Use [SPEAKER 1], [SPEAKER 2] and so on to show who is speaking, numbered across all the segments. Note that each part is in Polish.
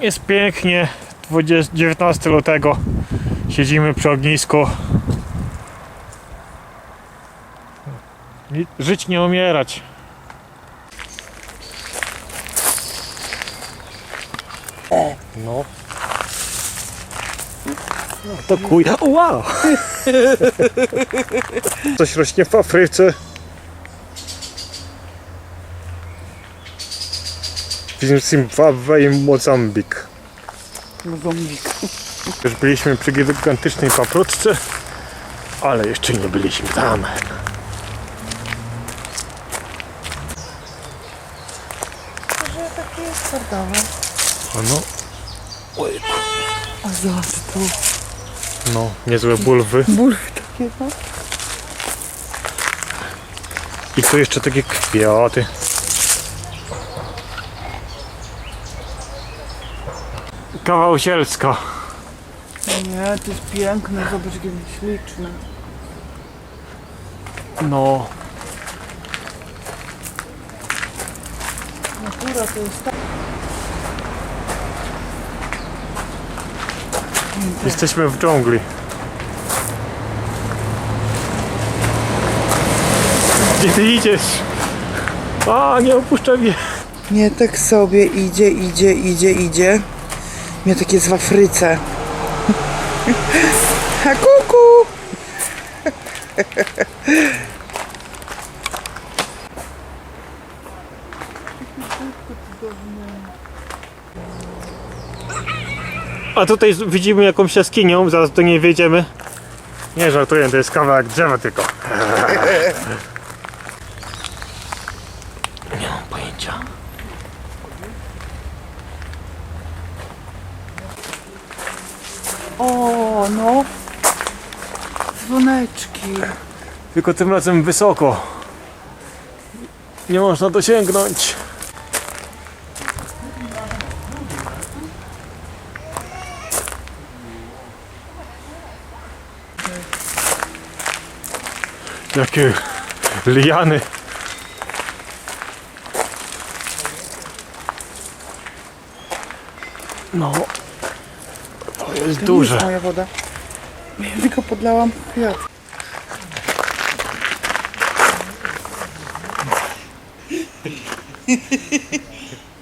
[SPEAKER 1] Jest pięknie. 20, 19 lutego. Siedzimy przy ognisku. Ni- Żyć nie umierać. No. No to kuj. Wow! Coś rośnie w Afryce. Zimbabwe i Mozambik.
[SPEAKER 2] Mozambik.
[SPEAKER 1] Już byliśmy przy gigantycznej paprotce, ale jeszcze nie byliśmy tam.
[SPEAKER 2] Że takie twardowe.
[SPEAKER 1] O no,
[SPEAKER 2] A zobacz tu.
[SPEAKER 1] no, niezłe bulwy.
[SPEAKER 2] Bulwy takie, no.
[SPEAKER 1] I tu jeszcze takie kwiaty. Kawał sielska.
[SPEAKER 2] Nie, to jest piękne, zobacz jakie śliczne.
[SPEAKER 1] No,
[SPEAKER 2] Natura to jest tak.
[SPEAKER 1] jesteśmy w dżungli. Gdzie ty idziesz? A, nie opuszczaj mnie.
[SPEAKER 2] Nie, tak sobie idzie, idzie, idzie, idzie. Mnie tak jest w Afryce. A kuku!
[SPEAKER 1] A tutaj widzimy jakąś jaskinią, zaraz do niej wejdziemy. Nie żartuję, to jest kawałek drzewa tylko.
[SPEAKER 2] O, no. Dzwoneczki.
[SPEAKER 1] Tylko tym razem wysoko. Nie można dosięgnąć. Jakie liany. No, to jest
[SPEAKER 2] To nie jest
[SPEAKER 1] duże.
[SPEAKER 2] moja woda. Ja tylko podlałam kwiat.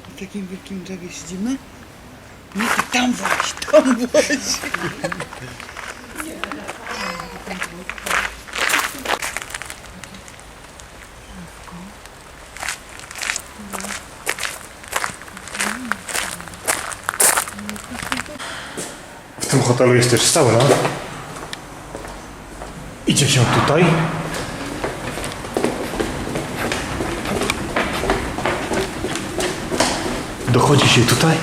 [SPEAKER 2] W takim wielkim drzewie siedzimy? Nie, to tam właśnie, tam właśnie.
[SPEAKER 1] Hotelu jest też sauna. Idzie się tutaj. Dochodzi się tutaj.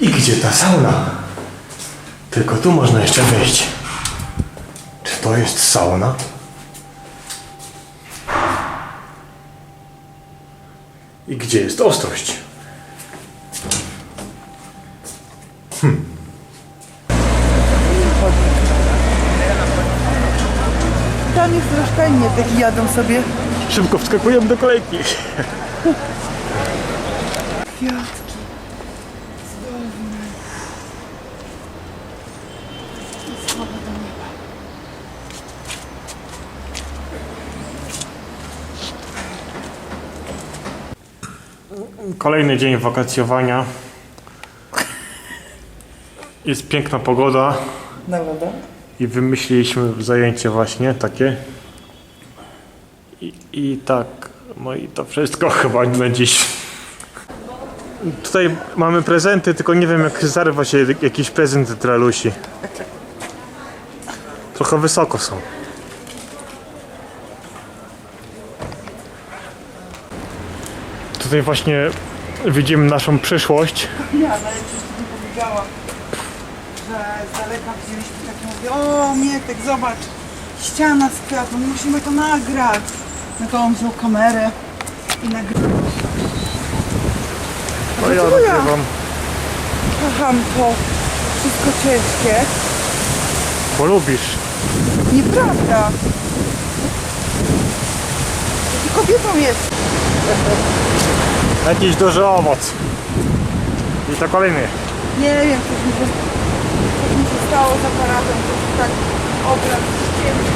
[SPEAKER 1] I gdzie ta sauna? Tylko tu można jeszcze wejść. Czy to jest sauna? I gdzie jest ostrość?
[SPEAKER 2] Tam jest troszkę innie, taki jadą sobie.
[SPEAKER 1] Szybko wskakujemy do kolejki.
[SPEAKER 2] Kwiatki. Cudowne. I słowa do nieba.
[SPEAKER 1] Kolejny dzień wakacjowania. Jest piękna pogoda
[SPEAKER 2] Na wodę?
[SPEAKER 1] i wymyśliliśmy zajęcie właśnie takie. I, I tak, no i to wszystko chyba na dziś. Tutaj mamy prezenty, tylko nie wiem jak zarwa się jakiś prezent dla Lusi. Trochę wysoko są. Tutaj właśnie widzimy naszą przyszłość.
[SPEAKER 2] Ja, ale przecież to powiedziała, że z daleka widzieliśmy takie, mówię, o Mietek, zobacz, ściana z kwiatów, musimy to nagrać. No to on wziął kamerę i nagrywał.
[SPEAKER 1] No ja nagrywam.
[SPEAKER 2] Kocham to wszystko ciężkie.
[SPEAKER 1] Polubisz.
[SPEAKER 2] Nieprawda. Ja tylko Gdzie to jest?
[SPEAKER 1] Jakiś duży owoc. I to kolejny.
[SPEAKER 2] Nie wiem, coś mi się, coś mi się stało z aparatem, coś tak obraz ściemny.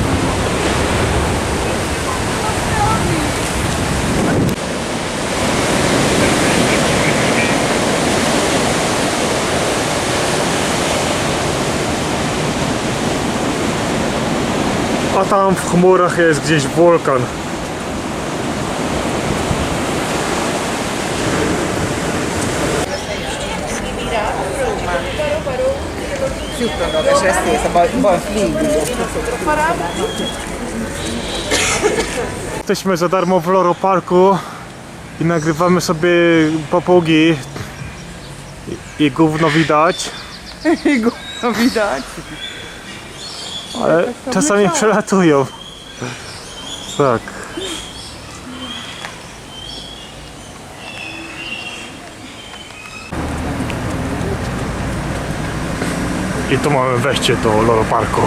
[SPEAKER 1] A tam w chmurach jest gdzieś wulkan. Jesteśmy za darmo w Loro Parku i nagrywamy sobie papugi i, i gówno widać,
[SPEAKER 2] Go widać.
[SPEAKER 1] ale czasami
[SPEAKER 2] wleciało.
[SPEAKER 1] przelatują. Tak. I tu mamy wejście do Loro Parku.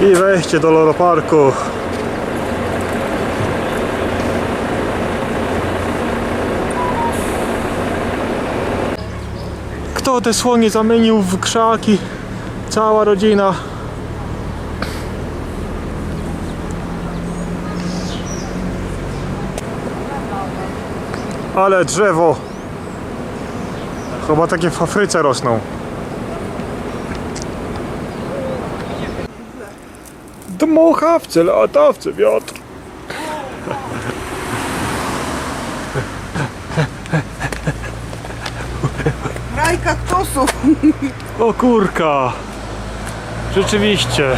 [SPEAKER 1] I wejście do Loro Parku. Kto te słonie zamienił w krzaki? Cała rodzina. Ale drzewo. Chyba takie w Afryce rosną. Dmuchawcy, latawcy, wiatr.
[SPEAKER 2] Raj kaktusów.
[SPEAKER 1] O kurka! Rzeczywiście.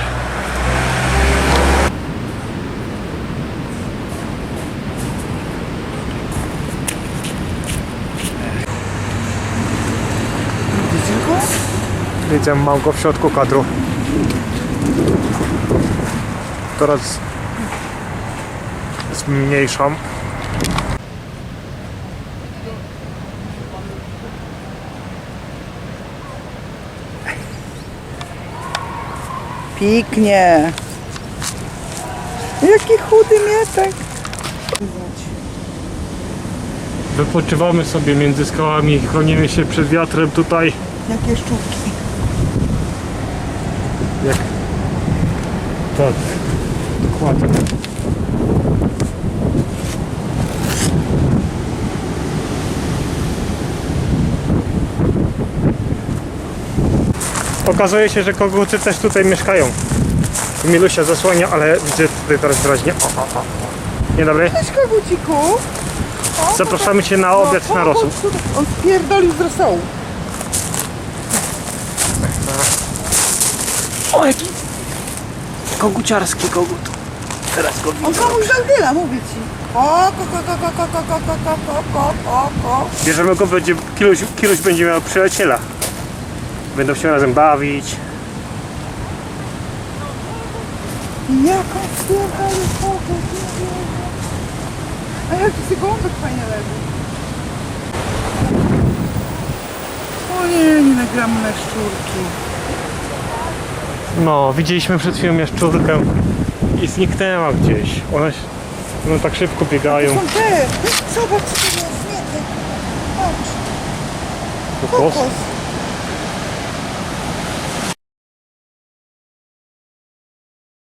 [SPEAKER 2] Widzisz go?
[SPEAKER 1] Widzę, mam go w środku kadru. Teraz zmniejszam.
[SPEAKER 2] Piknie. Jaki chudy mietek.
[SPEAKER 1] Wypoczywamy sobie między skałami, chronimy się przed wiatrem tutaj.
[SPEAKER 2] Jakie szczupki.
[SPEAKER 1] Jak... Tak, dokładnie. Okazuje się, że koguty też tutaj mieszkają. Milusia zasłania, ale widzę tutaj teraz wyraźnie. O, o, o. Dzień dobry.
[SPEAKER 2] Cześć koguciku. O,
[SPEAKER 1] Zapraszamy Cię na obiad na rosół.
[SPEAKER 2] On spierdolił z rosołu.
[SPEAKER 1] O, jaki koguciarski kogut. Teraz go
[SPEAKER 2] On komuś dał dyla, mówię ci. O, ko, ko, ko, ko, ko, ko, ko, ko, ko, ko, ko, ko.
[SPEAKER 1] Bierzemy go, będzie, kiluś, kiluś będzie miał przyjaciela. Będą się razem bawić.
[SPEAKER 2] Jaka spierdolił kogut. nie wierzę. A jaki ty gołąbek fajnie leży. O nie, nie nagramy na szczurki.
[SPEAKER 1] No, widzieliśmy przed chwilą jaszczurkę i zniknęła gdzieś. One, się- one tak szybko biegają.
[SPEAKER 2] Są te. Zobacz co to jest, nie ty. Patrz,
[SPEAKER 1] Kokos.
[SPEAKER 2] kokos.